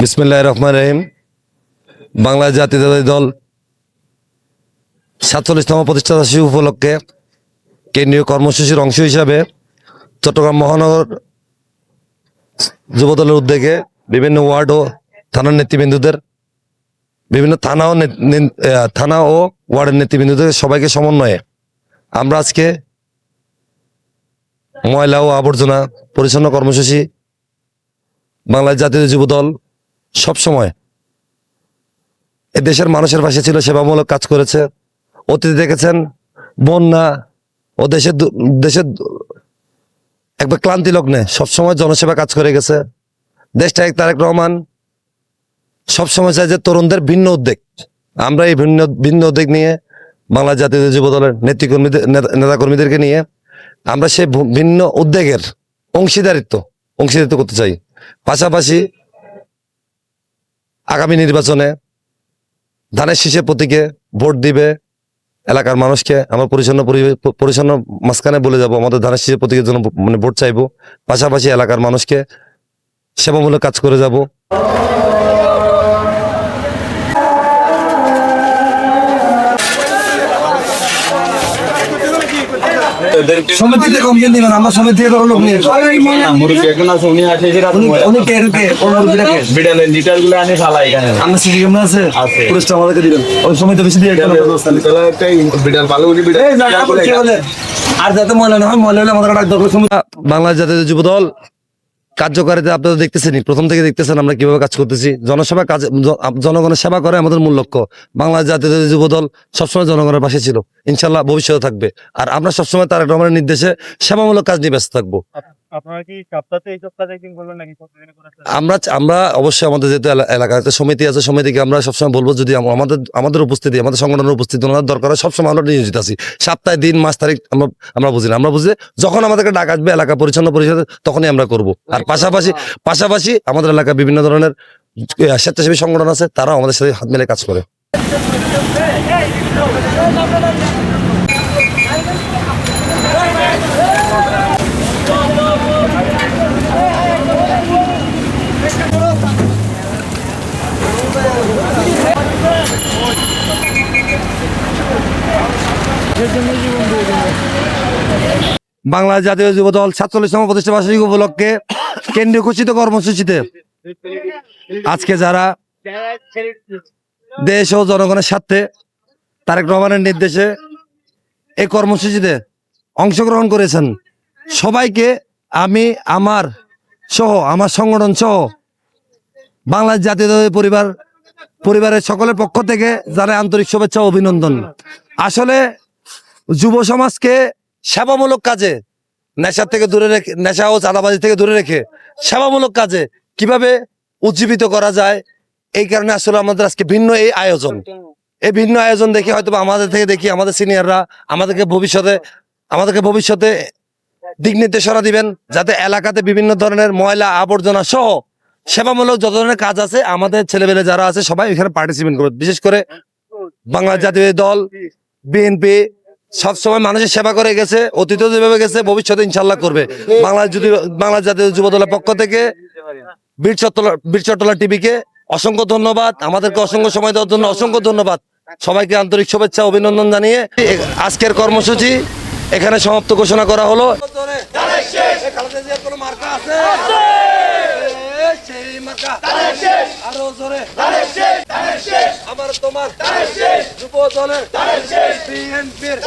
বিসমিল্লাহ রহমান রহিম। বাংলা জাতীয়তাবাদী দল সাতচল্লিশতম প্রতিষ্ঠা বার্ষিকী উপলক্ষে কেন্দ্রীয় কর্মসূচির অংশ হিসাবে চট্টগ্রাম মহানগর যুবদলের উদ্যোগে বিভিন্ন ওয়ার্ড ও থানার নেতৃবৃন্দদের, বিভিন্ন থানা ও থানা ও ওয়ার্ডের নেতৃবৃন্দদের সবাইকে সমন্বয়ে আমরা আজকে ময়লা ও আবর্জনা পরিচ্ছন্ন কর্মসূচি বাংলাদেশ জাতীয় যুব দল সবসময় এ দেশের মানুষের পাশে ছিল, সেবামূলক কাজ করেছে। অতীতে দেখেছেন, বন্যা, ও দেশের দেশের একবার ক্লান্তি লগ্নে সবসময় জনসেবা কাজ করে গেছে। দেশটা এক তারেক রহমান সবসময় চাই যে তরুণদের ভিন্ন উদ্যোগ আমরা এই ভিন্ন ভিন্ন উদ্যোগ নিয়ে বাংলা জাতীয় যুব দলের নেতৃকর্মীদের নেতা- নেতাকর্মীদেরকে নিয়ে আমরা সেই ভিন্ন উদ্যোগের অংশীদারিত্ব অংশীদারিত্ব করতে চাই। পাশাপাশি আগামী নির্বাচনে ধানের শীষের প্রতীকে ভোট দিবে এলাকার মানুষকে। আমরা পরিচ্ছন্ন পরিচ্ছন্ন মাঝখানে বলে যাব, আমাদের ধানের শীষের প্রতীকের জন্য মানে ভোট চাইব। পাশাপাশি এলাকার মানুষকে সেবামূলক কাজ করে যাব। সমিতিতে কমপ্লেন দিবেন? আমরা সমিতি থেকে কোনো লোক নিয়ে মুরব্বী একজন আছে উনি আসে যে রাত উনি কে কে? কোন মুরগিটা কে? বিড়ালের লিটারগুলো আনি ফালা এখানে। আমরা সিটি কেমন আছে আছে। পুলিশটা আমাদেরকে দিবেন। ওই সমিতি বেশি দিয়ে একটা একটা বিড়াল পালো উনি বলে। আর যাতে ময়লা না হয় ময়লা হলে আমাদের ডাক দরকার সমিতি জাতীয় যুব দল কার্যকারিতা আপনারা দেখতেছেন প্রথম থেকে দেখতেছেন আমরা কীভাবে কাজ করতেছি। জনসেবা কাজ জনগণের সেবা করে আমাদের মূল লক্ষ্য। বাংলাদেশ জাতীয় যুব দল সবসময় জনগণের পাশে ছিল। ইনশাল্লাহ ভবিষ্যতে থাকবে। আর আমরা সবসময় তার রহমানের নির্দেশে সেবামূলক কাজ নিয়ে ব্যস্ত থাকব। আপনারা কি সপ্তাহে এইসব কাজ একদিন করবেন নাকি প্রতিদিনে করেছেন আমরা আমরা অবশ্যই আমাদের যেহেতু এলা- এলাকাতে সমিতি আছে সমিতিকে আমরা সবসময় বলব যদি আমাদের আমাদের উপস্থিতি আমাদের সংগঠনের উপস্থিতি ওনার দরকার হয় সবসময় আমরা নিয়োজিত আছি সপ্তাহে দিন মাস তারিখ আমরা আমরা বুঝি না আমরা বুঝি যখন আমাদেরকে ডাক আসবে এলাকা পরিচ্ছন্ন পরিষদ তখনই আমরা করব আর পাশাপাশি পাশাপাশি আমাদের এলাকায় বিভিন্ন ধরনের স্বেচ্ছাসেবী সংগঠন আছে তারাও আমাদের সাথে হাত মিলে কাজ করে বাংলা জাতীয় যুব দল সাতচল্লিশতম প্রতিষ্ঠা বার্ষিকী উপলক্ষে কেন্দ্রীয় ঘোষিত কর্মসূচিতে আজকে যারা দেশ ও জনগণের স্বার্থে তারেক রহমানের নির্দেশে এই কর্মসূচিতে অংশগ্রহণ করেছেন, সবাইকে আমি, আমার সহ, আমার সংগঠন সহ বাংলাদেশ জাতীয় পরিবার, পরিবারের সকলের পক্ষ থেকে জানাই আন্তরিক শুভেচ্ছা অভিনন্দন। আসলে যুব সমাজকে সেবামূলক কাজে নেশার থেকে দূরে রেখে, নেশা ও চাঁদাবাজি থেকে দূরে রেখে সেবামূলক কাজে কীভাবে উজ্জীবিত করা যায়, এই কারণে আসলে আমাদের আজকে ভিন্ন এই আয়োজন। এই ভিন্ন আয়োজন দেখি হয়তো আমাদের থেকে দেখি আমাদের সিনিয়ররা আমাদেরকে ভবিষ্যতে আমাদেরকে ভবিষ্যতে দিক নির্দেশনা দিবেন, যাতে এলাকাতে বিভিন্ন ধরনের ময়লা আবর্জনা সহ সেবামূলক যত ধরনের কাজ আছে, আমাদের ছেলেবেলে যারা আছে সবাই এখানে পার্টিসিপেট করবে বিশেষ করে বাংলা জাতীয় দল, বিএনপি সবসময় মানুষের সেবা করে গেছে অতীতেও যেভাবে গেছে ভবিষ্যতে ইনশাল্লাহ করবে। বাংলাদেশ যদি বাংলা জাতীয় যুব দলের পক্ষ থেকে বীর চট্টলা বীর চট্টলা টিভিকে অসংখ্য ধন্যবাদ আমাদেরকে অসংখ্য সময় দেওয়ার জন্য অসংখ্য ধন্যবাদ। সবাইকে আন্তরিক শুভেচ্ছা অভিনন্দন জানিয়ে আজকের কর্মসূচি এখানে সমাপ্ত ঘোষণা করা হলো। আমার তোমার যুব দলের বিএনপির